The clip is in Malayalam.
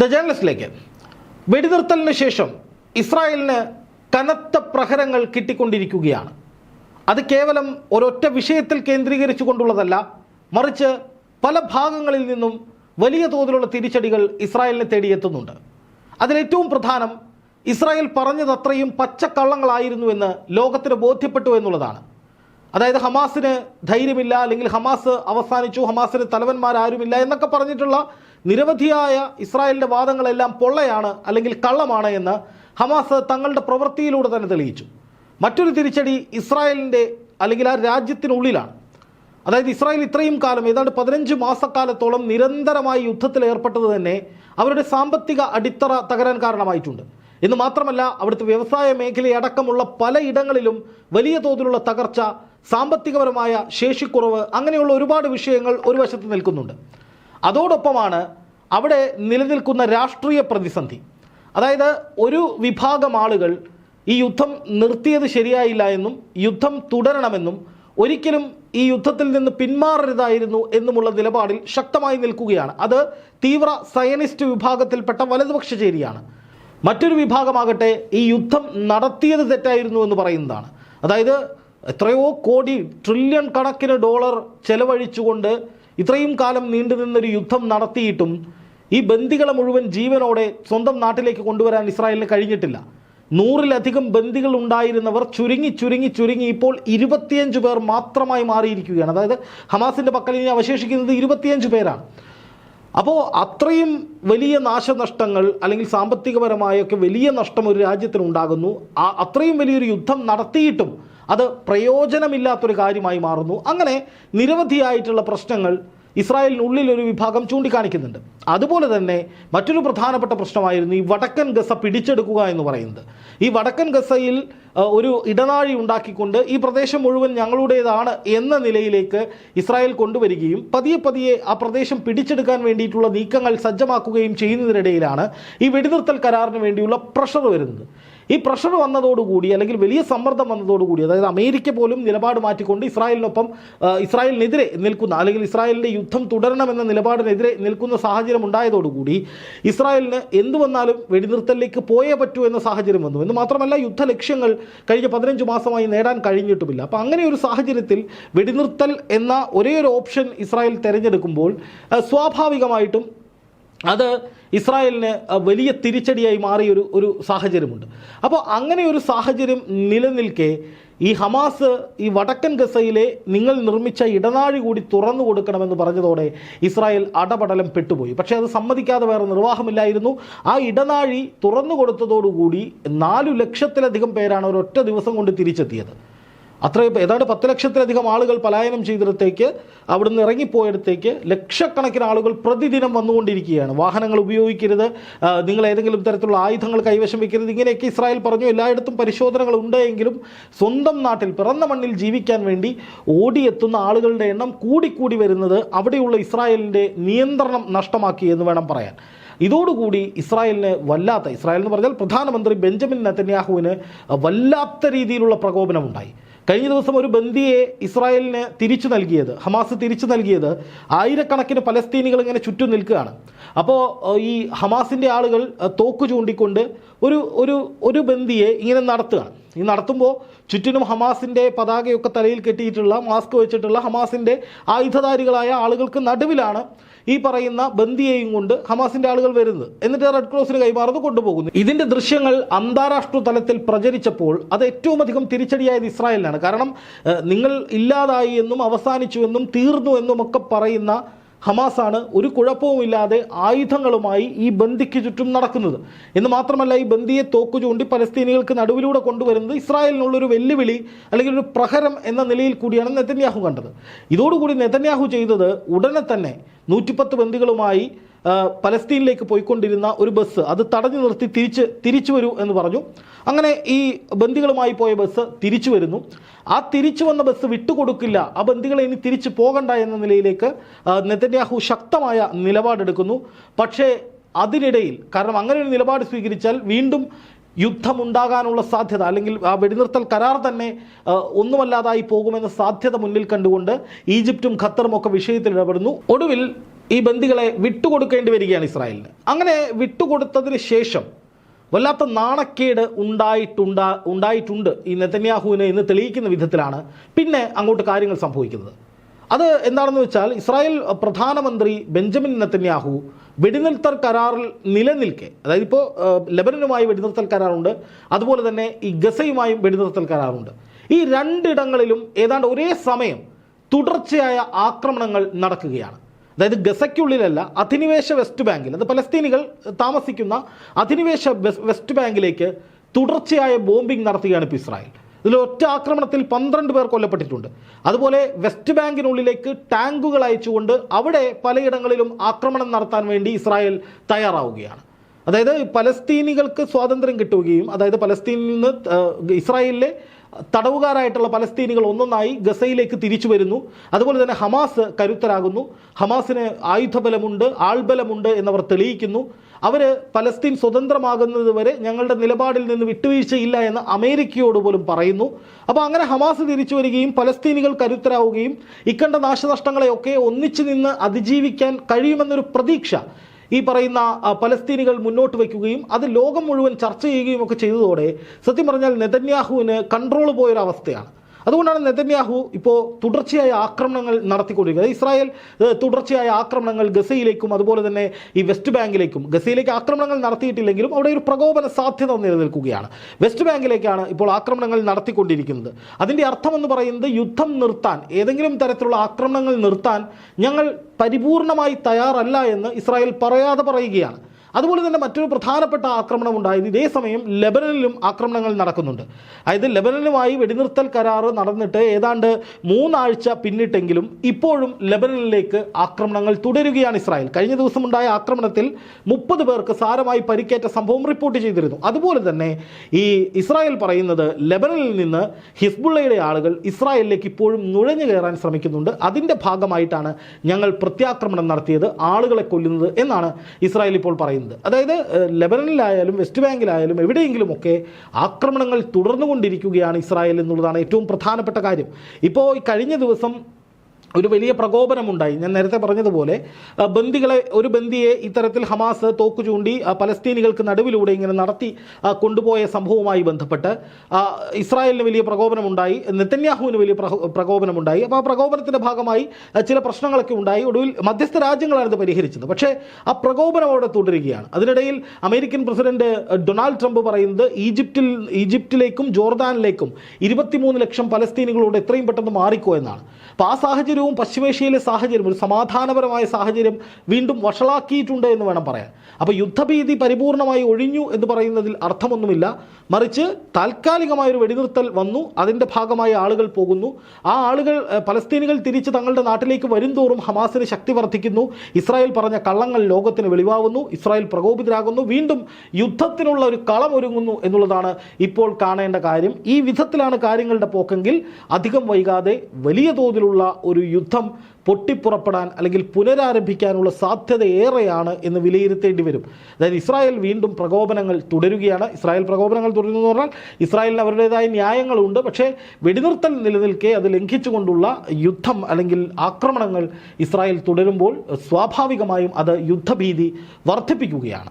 ദ ജേർണലിസ്റ്റിലേക്ക് വെടിനിർത്തലിന് ശേഷം ഇസ്രായേലിന് കനത്ത പ്രഹരങ്ങൾ കിട്ടിക്കൊണ്ടിരിക്കുകയാണ്. അത് കേവലം ഒരൊറ്റ വിഷയത്തിൽ കേന്ദ്രീകരിച്ചു കൊണ്ടുള്ളതല്ല മറിച്ച് പല ഭാഗങ്ങളിൽ നിന്നും വലിയ തോതിലുള്ള തിരിച്ചടികൾ ഇസ്രായേലിനെ തേടിയെത്തുന്നുണ്ട്. അതിലേറ്റവും പ്രധാനം ഇസ്രായേൽ പറഞ്ഞതത്രയും പച്ചക്കള്ളങ്ങളായിരുന്നുവെന്ന് ലോകത്തിന് ബോധ്യപ്പെട്ടു എന്നുള്ളതാണ്. അതായത് ഹമാസിന് ധൈര്യമില്ല അല്ലെങ്കിൽ ഹമാസ് അവസാനിച്ചു ഹമാസിന് തലവന്മാരാരുമില്ല എന്നൊക്കെ പറഞ്ഞിട്ടുള്ള നിരവധിയായ ഇസ്രായേലിന്റെ വാദങ്ങളെല്ലാം പൊള്ളയാണ് അല്ലെങ്കിൽ കള്ളമാണ് എന്ന് ഹമാസ് തങ്ങളുടെ പ്രവൃത്തിയിലൂടെ തന്നെ തെളിയിച്ചു. മറ്റൊരു തിരിച്ചടി ഇസ്രായേലിന്റെ അല്ലെങ്കിൽ ആ രാജ്യത്തിനുള്ളിലാണ്. അതായത് ഇസ്രായേൽ ഇത്രയും കാലം ഏതാണ്ട് പതിനഞ്ച് മാസക്കാലത്തോളം നിരന്തരമായി യുദ്ധത്തിൽ ഏർപ്പെട്ടത് തന്നെ അവരുടെ സാമ്പത്തിക അടിത്തറ തകരാൻ കാരണമായിട്ടുണ്ട്. എന്ന് മാത്രമല്ല അവിടുത്തെ വ്യവസായ മേഖലയടക്കമുള്ള പലയിടങ്ങളിലും വലിയ തോതിലുള്ള തകർച്ച സാമ്പത്തികപരമായ ശേഷിക്കുറവ് അങ്ങനെയുള്ള ഒരുപാട് വിഷയങ്ങൾ ഒരു വശത്ത് നിൽക്കുന്നുണ്ട്. അതോടൊപ്പമാണ് അവിടെ നിലനിൽക്കുന്ന രാഷ്ട്രീയ പ്രതിസന്ധി. അതായത് ഒരു വിഭാഗം ആളുകൾ ഈ യുദ്ധം നിർത്തിയത് ശരിയായില്ല എന്നും യുദ്ധം തുടരണമെന്നും ഒരിക്കലും ഈ യുദ്ധത്തിൽ നിന്ന് പിന്മാറരുതായിരുന്നു എന്നുമുള്ള നിലപാടിൽ ശക്തമായി നിൽക്കുകയാണ്. അത് തീവ്ര സയനിസ്റ്റ് വിഭാഗത്തിൽപ്പെട്ട വലതുപക്ഷ ചേരിയാണ്. മറ്റൊരു വിഭാഗമാകട്ടെ ഈ യുദ്ധം നടത്തിയത് തെറ്റായിരുന്നു എന്ന് പറയുന്നതാണ്. അതായത് എത്രയോ കോടി ട്രില്യൺ കണക്കിന് ഡോളർ ചെലവഴിച്ചുകൊണ്ട് ഇത്രയും കാലം നീണ്ടുനിന്നൊരു യുദ്ധം നടത്തിയിട്ടും ഈ ബന്ദികളെ മുഴുവൻ ജീവനോടെ സ്വന്തം നാട്ടിലേക്ക് കൊണ്ടുവരാൻ ഇസ്രായേലിന് കഴിഞ്ഞിട്ടില്ല. നൂറിലധികം ബന്ദികൾ ഉണ്ടായിരുന്നവർ ചുരുങ്ങി ചുരുങ്ങി ചുരുങ്ങി ഇപ്പോൾ ഇരുപത്തിയഞ്ച് പേർ മാത്രമായി മാറിയിരിക്കുകയാണ്. അതായത് ഹമാസിന്റെ പക്കൽ ഇനി അവശേഷിക്കുന്നത് ഇരുപത്തിയഞ്ച് പേരാണ്. അപ്പോൾ അത്രയും വലിയ നാശനഷ്ടങ്ങൾ അല്ലെങ്കിൽ സാമ്പത്തികപരമായൊക്കെ വലിയ നഷ്ടം ഒരു രാജ്യത്തിനുണ്ടാകുന്നു. അത്രയും വലിയൊരു യുദ്ധം നടത്തിയിട്ടും അത് പ്രയോജനമില്ലാത്തൊരു കാര്യമായി മാറുന്നു. അങ്ങനെ നിരവധിയായിട്ടുള്ള പ്രശ്നങ്ങൾ ഇസ്രായേലിനുള്ളിൽ ഒരു വിഭാഗം ചൂണ്ടിക്കാണിക്കുന്നുണ്ട്. അതുപോലെ തന്നെ മറ്റൊരു പ്രധാനപ്പെട്ട പ്രശ്നമായിരുന്നു ഈ വടക്കൻ ഗസ പിടിച്ചെടുക്കുക എന്ന് പറയുന്നത്. ഈ വടക്കൻ ഗസയിൽ ഒരു ഇടനാഴി ഉണ്ടാക്കിക്കൊണ്ട് ഈ പ്രദേശം മുഴുവൻ ഞങ്ങളുടേതാണ് എന്ന നിലയിലേക്ക് ഇസ്രായേൽ കൊണ്ടുവരികയും പതിയെ പതിയെ ആ പ്രദേശം പിടിച്ചെടുക്കാൻ വേണ്ടിയിട്ടുള്ള നീക്കങ്ങൾ സജ്ജമാക്കുകയും ചെയ്യുന്നതിനിടയിലാണ് ഈ വെടിനിർത്തൽ കരാറിന് വേണ്ടിയുള്ള പ്രഷർ വരുന്നത്. ഈ പ്രഷർ വന്നതോടുകൂടി അല്ലെങ്കിൽ വലിയ സമ്മർദ്ദം വന്നതോടുകൂടി അതായത് അമേരിക്ക പോലും നിലപാട് മാറ്റിക്കൊണ്ട് ഇസ്രായേലിനൊപ്പം ഇസ്രായേലിനെതിരെ നിൽക്കുന്ന അല്ലെങ്കിൽ ഇസ്രായേലിന്റെ യുദ്ധം തുടരണമെന്ന നിലപാടിനെതിരെ നിൽക്കുന്ന സാഹചര്യം ഉണ്ടായതോടുകൂടി ഇസ്രായേലിന് എന്തു വന്നാലും വെടിനിർത്തലിലേക്ക് പോയേ പറ്റൂ എന്ന സാഹചര്യം വന്നു. എന്ന് മാത്രമല്ല യുദ്ധ ലക്ഷ്യങ്ങൾ കഴിഞ്ഞ പതിനഞ്ച് മാസമായി നേടാൻ കഴിഞ്ഞിട്ടുമില്ല. അപ്പോൾ അങ്ങനെ ഒരു സാഹചര്യത്തിൽ വെടിനിർത്തൽ എന്ന ഒരേ ഒരു ഓപ്ഷൻ ഇസ്രായേൽ തിരഞ്ഞെടുക്കുമ്പോൾ സ്വാഭാവികമായിട്ടും അത് ഇസ്രായേലിന് വലിയ തിരിച്ചടിയായി മാറിയ ഒരു ഒരു സാഹചര്യമുണ്ട്. അപ്പോൾ അങ്ങനെ ഒരു സാഹചര്യം നിലനിൽക്കെ ഈ ഹമാസ് ഈ വടക്കൻ ഗസയിലെ നിങ്ങൾ നിർമ്മിച്ച ഇടനാഴി കൂടി തുറന്നു കൊടുക്കണമെന്ന് പറഞ്ഞതോടെ ഇസ്രായേൽ അടപടലം പെട്ടുപോയി. പക്ഷേ അത് സമ്മതിക്കാതെ വേറെ നിർവാഹമില്ലായിരുന്നു. ആ ഇടനാഴി തുറന്നു കൊടുത്തതോടുകൂടി നാലു ലക്ഷത്തിലധികം പേരാണ് ഒരൊറ്റ ദിവസം കൊണ്ട് തിരിച്ചെത്തിയത്. അത്രയും ഏതാണ്ട് പത്ത് ലക്ഷത്തിലധികം ആളുകൾ പലായനം ചെയ്തിടത്തേക്ക് അവിടുന്ന് ഇറങ്ങിപ്പോയിടത്തേക്ക് ലക്ഷക്കണക്കിന് ആളുകൾ പ്രതിദിനം വന്നുകൊണ്ടിരിക്കുകയാണ്. വാഹനങ്ങൾ ഉപയോഗിക്കരുത് നിങ്ങൾ ഏതെങ്കിലും തരത്തിലുള്ള ആയുധങ്ങൾ കൈവശം വെക്കരുത് ഇങ്ങനെയൊക്കെ ഇസ്രായേൽ പറഞ്ഞു. എല്ലായിടത്തും പരിശോധനകൾ ഉണ്ടെങ്കിലും സ്വന്തം നാട്ടിൽ പിറന്ന മണ്ണിൽ ജീവിക്കാൻ വേണ്ടി ഓടിയെത്തുന്ന ആളുകളുടെ എണ്ണം കൂടിക്കൂടി വരുന്നത് അവിടെയുള്ള ഇസ്രായേലിന്റെ നിയന്ത്രണം നഷ്ടമാക്കി എന്ന് വേണം പറയാൻ. ഇതോടുകൂടി ഇസ്രായേലിന് വല്ലാത്ത ഇസ്രായേൽ എന്ന് പറഞ്ഞാൽ പ്രധാനമന്ത്രി ബെഞ്ചമിൻ നെത്തന്യാഹുവിന് വല്ലാത്ത രീതിയിലുള്ള പ്രകോപനമുണ്ടായി. കഴിഞ്ഞ ദിവസം ഒരു ബന്ദിയെ ഇസ്രായേലിന് തിരിച്ചു നൽകിയത് ഹമാസ് തിരിച്ചു നൽകിയത് ആയിരക്കണക്കിന് പലസ്തീനികൾ ഇങ്ങനെ ചുറ്റും നിൽക്കുകയാണ്. അപ്പോൾ ഈ ഹമാസിന്റെ ആളുകൾ തോക്ക് ചൂണ്ടിക്കൊണ്ട് ഒരു ഒരു ഒരു ബന്ദിയെ ഇങ്ങനെ നടത്തുകയാണ്. ഈ നടത്തുമ്പോൾ ചുറ്റിനും ഹമാസിന്റെ പതാകയൊക്കെ തലയിൽ കെട്ടിയിട്ടുള്ള മാസ്ക് വെച്ചിട്ടുള്ള ഹമാസിന്റെ ആയുധധാരികളായ ആളുകൾക്ക് നടുവിലാണ് ഈ പറയുന്ന ബന്ദിയെയും കൊണ്ട് ഹമാസിന്റെ ആളുകൾ വരുന്നത്. എന്നിട്ട് റെഡ് ക്രോസിന് കൈമാറുന്നു കൊണ്ടുപോകുന്നു. ഇതിന്റെ ദൃശ്യങ്ങൾ അന്താരാഷ്ട്ര തലത്തിൽ പ്രചരിച്ചപ്പോൾ അത് ഏറ്റവും അധികം തിരിച്ചടിയായത് ഇസ്രായേലിനാണ്. കാരണം നിങ്ങൾ ഇല്ലാതായി എന്നും അവസാനിച്ചു എന്നും തീർന്നു എന്നും ഒക്കെ പറയുന്ന ഹമാസാണ് ഒരു കുഴപ്പവുമില്ലാതെ ആയുധങ്ങളുമായി ഈ ബന്ദിക്ക് ചുറ്റും നടക്കുന്നത്. എന്ന് മാത്രമല്ല ഈ ബന്ദിയെ തോക്കു ചൂണ്ടി പലസ്തീനികൾക്ക് നടുവിലൂടെ കൊണ്ടുവരുന്നത് ഇസ്രായേലിനുള്ളൊരു വെല്ലുവിളി അല്ലെങ്കിൽ ഒരു പ്രഹരം എന്ന നിലയിൽ കൂടിയാണ് നെതന്യാഹു കണ്ടത്. ഇതോടുകൂടി നെതന്യാഹു ചെയ്തത് ഉടനെ തന്നെ നൂറ്റിപ്പത്ത് ബന്ദികളുമായി പലസ്തീനിലേക്ക് പോയിക്കൊണ്ടിരുന്ന ഒരു ബസ് അത് തടഞ്ഞു നിർത്തി തിരിച്ച് തിരിച്ചു വരൂ എന്ന് പറഞ്ഞു. അങ്ങനെ ഈ ബന്ദികളുമായി പോയ ബസ് തിരിച്ചു വരുന്നു. ആ തിരിച്ചു വന്ന ബസ് വിട്ടുകൊടുക്കില്ല. ആ ബന്ദികളെ ഇനി തിരിച്ചു പോകണ്ട എന്ന നിലയിലേക്ക് നെതന്യാഹു ശക്തമായ നിലപാടെടുക്കുന്നു. പക്ഷേ അതിനിടയിൽ കാരണം അങ്ങനെ ഒരു നിലപാട് സ്വീകരിച്ചാൽ വീണ്ടും യുദ്ധമുണ്ടാകാനുള്ള സാധ്യത അല്ലെങ്കിൽ ആ വെടിനിർത്തൽ കരാർ തന്നെ ഒന്നുമല്ലാതായി പോകുമെന്ന സാധ്യത മുന്നിൽ കണ്ടുകൊണ്ട് ഈജിപ്തും ഖത്തറും ഒക്കെ വിഷയത്തിൽ ഇടപെടുന്നു. ഒടുവിൽ ഈ ബന്ദികളെ വിട്ടുകൊടുക്കേണ്ടി വരികയാണ് ഇസ്രായേലിന്. അങ്ങനെ വിട്ടുകൊടുത്തതിന് ശേഷം വല്ലാത്ത നാണക്കേട് ഉണ്ടായിട്ടുണ്ടാ ഉണ്ടായിട്ടുണ്ട് ഈ നെതന്യാഹുവിനെ എന്ന് തെളിയിക്കുന്ന വിധത്തിലാണ് പിന്നെ അങ്ങോട്ട് കാര്യങ്ങൾ സംഭവിക്കുന്നത്. അത് എന്താണെന്ന് വെച്ചാൽ ഇസ്രായേൽ പ്രധാനമന്ത്രി ബെഞ്ചമിൻ നെതന്യാഹു വെടിനിർത്തൽ കരാറിൽ നിലനിൽക്കെ അതായത് ഇപ്പോൾ ലെബനനുമായി വെടിനിർത്തൽ കരാറുണ്ട് അതുപോലെ തന്നെ ഈ ഗസയുമായും വെടിനിർത്തൽ കരാറുണ്ട്. ഈ രണ്ടിടങ്ങളിലും ഏതാണ്ട് ഒരേ സമയം തുടർച്ചയായ ആക്രമണങ്ങൾ നടക്കുകയാണ്. അതായത് ഗസയ്ക്കുള്ളിലല്ല അധിനിവേശ വെസ്റ്റ് ബാങ്കിൽ അത് പലസ്തീനികൾ താമസിക്കുന്ന അധിനിവേശ വെസ്റ്റ് ബാങ്കിലേക്ക് തുടർച്ചയായ ബോംബിംഗ് നടത്തുകയാണ് ഇപ്പോൾ ഇസ്രായേൽ. ഇതിൽ ഒറ്റ ആക്രമണത്തിൽ പന്ത്രണ്ട് പേർ കൊല്ലപ്പെട്ടിട്ടുണ്ട്. അതുപോലെ വെസ്റ്റ് ബാങ്കിനുള്ളിലേക്ക് ടാങ്കുകൾ അയച്ചുകൊണ്ട് അവിടെ പലയിടങ്ങളിലും ആക്രമണം നടത്താൻ വേണ്ടി ഇസ്രായേൽ തയ്യാറാവുകയാണ്. അതായത് പലസ്തീനികൾക്ക് സ്വാതന്ത്ര്യം കിട്ടുകയും അതായത് പലസ്തീനിൽ നിന്ന് ഇസ്രായേലിലെ തടവുകാരായിട്ടുള്ള പലസ്തീനികൾ ഒന്നൊന്നായി ഗസയിലേക്ക് തിരിച്ചു വരുന്നു. അതുപോലെ തന്നെ ഹമാസ് കരുത്തരാകുന്നു. ഹമാസിന് ആയുധബലമുണ്ട് ആൾബലമുണ്ട് എന്നവർ തെളിയിക്കുന്നു. അവർ പലസ്തീൻ സ്വതന്ത്രമാകുന്നത് വരെ ഞങ്ങളുടെ നിലപാടിൽ നിന്ന് വിട്ടുവീഴ്ചയില്ല എന്ന് അമേരിക്കയോട് പോലും പറയുന്നു. അപ്പോൾ അങ്ങനെ ഹമാസ് തിരിച്ചു വരികയും പലസ്തീനികൾ കരുത്തരാവുകയും ഇക്കണ്ട നാശനഷ്ടങ്ങളെയൊക്കെ ഒന്നിച്ചു നിന്ന് അതിജീവിക്കാൻ കഴിയുമെന്നൊരു പ്രതീക്ഷ ഈ പറയുന്ന പലസ്തീനികൾ മുന്നോട്ട് വയ്ക്കുകയും അത് ലോകം മുഴുവൻ ചർച്ച ചെയ്യുകയും ഒക്കെ ചെയ്തതോടെ സത്യം പറഞ്ഞാൽ നെതന്യാഹുവിന് കൺട്രോൾ പോയൊരവസ്ഥയാണ്. അതുകൊണ്ടാണ് നെതന്യാഹു ഇപ്പോൾ തുടർച്ചയായ ആക്രമണങ്ങൾ നടത്തിക്കൊണ്ടിരിക്കുന്നത്. ഇസ്രായേൽ തുടർച്ചയായ ആക്രമണങ്ങൾ ഗസയിലേക്കും അതുപോലെ തന്നെ ഈ വെസ്റ്റ് ബാങ്കിലേക്കും ഗസയിലേക്ക് ആക്രമണങ്ങൾ നടത്തിയിട്ടില്ലെങ്കിലും അവിടെ ഒരു പ്രകോപന സാധ്യത നിലനിൽക്കുകയാണ്. വെസ്റ്റ് ബാങ്കിലേക്കാണ് ഇപ്പോൾ ആക്രമണങ്ങൾ നടത്തിക്കൊണ്ടിരിക്കുന്നത്. അതിന്റെ അർത്ഥമെന്ന് പറയുന്നത് യുദ്ധം നിർത്താൻ ഏതെങ്കിലും തരത്തിലുള്ള ആക്രമണങ്ങൾ നിർത്താൻ ഞങ്ങൾ പരിപൂർണമായി തയ്യാറല്ല എന്ന് ഇസ്രായേൽ പറയാതെ പറയുകയാണ്. അതുപോലെ തന്നെ മറ്റൊരു പ്രധാനപ്പെട്ട ആക്രമണം ഉണ്ടായത് ഇതേ സമയം ലെബനനിലും ആക്രമണങ്ങൾ നടക്കുന്നുണ്ട്. അതായത് ലെബനനുമായി വെടിനിർത്തൽ കരാർ നടന്നിട്ട് ഏതാണ്ട് മൂന്നാഴ്ച പിന്നിട്ടെങ്കിലും ഇപ്പോഴും ലെബനനിലേക്ക് ആക്രമണങ്ങൾ തുടരുകയാണ് ഇസ്രായേൽ. കഴിഞ്ഞ ദിവസം ഉണ്ടായ ആക്രമണത്തിൽ മുപ്പത് പേർക്ക് സാരമായി പരിക്കേറ്റ സംഭവം റിപ്പോർട്ട് ചെയ്തിരുന്നു. അതുപോലെ തന്നെ ഈ ഇസ്രായേൽ പറയുന്നത് ലെബനനിൽ നിന്ന് ഹിസ്ബുള്ളയുടെ ആളുകൾ ഇസ്രായേലിലേക്ക് ഇപ്പോഴും നുഴഞ്ഞു കയറാൻ ശ്രമിക്കുന്നുണ്ട്. അതിന്റെ ഭാഗമായിട്ടാണ് ഞങ്ങൾ പ്രത്യാക്രമണം നടത്തിയത് ആളുകളെ കൊല്ലുന്നത് എന്നാണ് ഇസ്രായേൽ ഇപ്പോൾ പറയുന്നത്. അതായത് ഏഹ്, ലെബനനിലായാലും വെസ്റ്റ് ബാങ്കിലായാലും എവിടെയെങ്കിലുമൊക്കെ ആക്രമണങ്ങൾ തുടർന്നുകൊണ്ടിരിക്കുകയാണ് ഇസ്രായേൽ എന്നുള്ളതാണ് ഏറ്റവും പ്രധാനപ്പെട്ട കാര്യം. ഇപ്പോൾ ഈ കഴിഞ്ഞ ദിവസം ഒരു വലിയ പ്രകോപനമുണ്ടായി. ഞാൻ നേരത്തെ പറഞ്ഞതുപോലെ ബന്ദികളെ ഒരു ബന്ദിയെ ഇത്തരത്തിൽ ഹമാസ് തോക്കു ചൂണ്ടി പലസ്തീനികൾക്ക് നടുവിലൂടെ ഇങ്ങനെ നടത്തി കൊണ്ടുപോയ സംഭവവുമായി ബന്ധപ്പെട്ട് ഇസ്രായേലിന് വലിയ പ്രകോപനമുണ്ടായി നെത്തന്യാഹുവിന് വലിയ പ്രകോപനമുണ്ടായി. അപ്പോൾ ആ പ്രകോപനത്തിന്റെ ഭാഗമായി ചില പ്രശ്നങ്ങളൊക്കെ ഉണ്ടായി. ഒടുവിൽ മധ്യസ്ഥ രാജ്യങ്ങളാണ് ഇത് പരിഹരിച്ചത്. പക്ഷേ ആ പ്രകോപനം അവിടെ തുടരുകയാണ്. അതിനിടയിൽ അമേരിക്കൻ പ്രസിഡന്റ് ഡൊണാൾഡ് ട്രംപ് പറയുന്നത് ഈജിപ്തിൽ ഈജിപ്തിലേക്കും ജോർദാനിലേക്കും ഇരുപത്തിമൂന്ന് ലക്ഷം പലസ്തീനികളോട് എത്രയും പെട്ടെന്ന് മാറിക്കോ എന്നാണ്. അപ്പോൾ ആ സാഹചര്യവും പശ്ചിമേഷ്യയിലെ സാഹചര്യം ഒരു സമാധാനപരമായ സാഹചര്യം വീണ്ടും വഷളാക്കിയിട്ടുണ്ട് എന്ന് വേണം പറയാൻ. അപ്പോൾ യുദ്ധഭീതി പരിപൂർണമായി ഒഴിഞ്ഞു എന്ന് പറയുന്നതിൽ അർത്ഥമൊന്നുമില്ല. മറിച്ച് താൽക്കാലികമായൊരു വെടിനിർത്തൽ വന്നു അതിന്റെ ഭാഗമായി ആളുകൾ പോകുന്നു. ആ ആളുകൾ പലസ്തീനികൾ തിരിച്ച് തങ്ങളുടെ നാട്ടിലേക്ക് വരുംതോറും ഹമാസിന് ശക്തി വർദ്ധിക്കുന്നു. ഇസ്രായേൽ പറഞ്ഞ കള്ളങ്ങൾ ലോകത്തിന് വെളിവാകുന്നു ഇസ്രായേൽ പ്രകോപിതരാകുന്നു. വീണ്ടും യുദ്ധത്തിനുള്ള ഒരു കളം ഒരുങ്ങുന്നു എന്നുള്ളതാണ് ഇപ്പോൾ കാണേണ്ട കാര്യം. ഈ വിധത്തിലാണ് കാര്യങ്ങളുടെ പോക്കെങ്കിൽ അധികം വൈകാതെ വലിയ തോതിലുള്ള ഒരു യുദ്ധം പൊട്ടിപ്പുറപ്പെടാൻ അല്ലെങ്കിൽ പുനരാരംഭിക്കാനുള്ള സാധ്യത ഏറെയാണ് എന്ന് വിലയിരുത്തേണ്ടി വരും. അതായത് ഇസ്രായേൽ വീണ്ടും പ്രകോപനങ്ങൾ തുടരുകയാണ്. ഇസ്രായേൽ പ്രകോപനങ്ങൾ തുടരുന്നു എന്ന് പറഞ്ഞാൽ ഇസ്രായേലിന് അവരുടേതായ ന്യായങ്ങളുണ്ട്. പക്ഷേ വെടിനിർത്തൽ നിലനിൽക്കെ അത് ലംഘിച്ചുകൊണ്ടുള്ള യുദ്ധം അല്ലെങ്കിൽ ആക്രമണങ്ങൾ ഇസ്രായേൽ തുടരുമ്പോൾ സ്വാഭാവികമായും അത് യുദ്ധഭീതി വർദ്ധിപ്പിക്കുകയാണ്.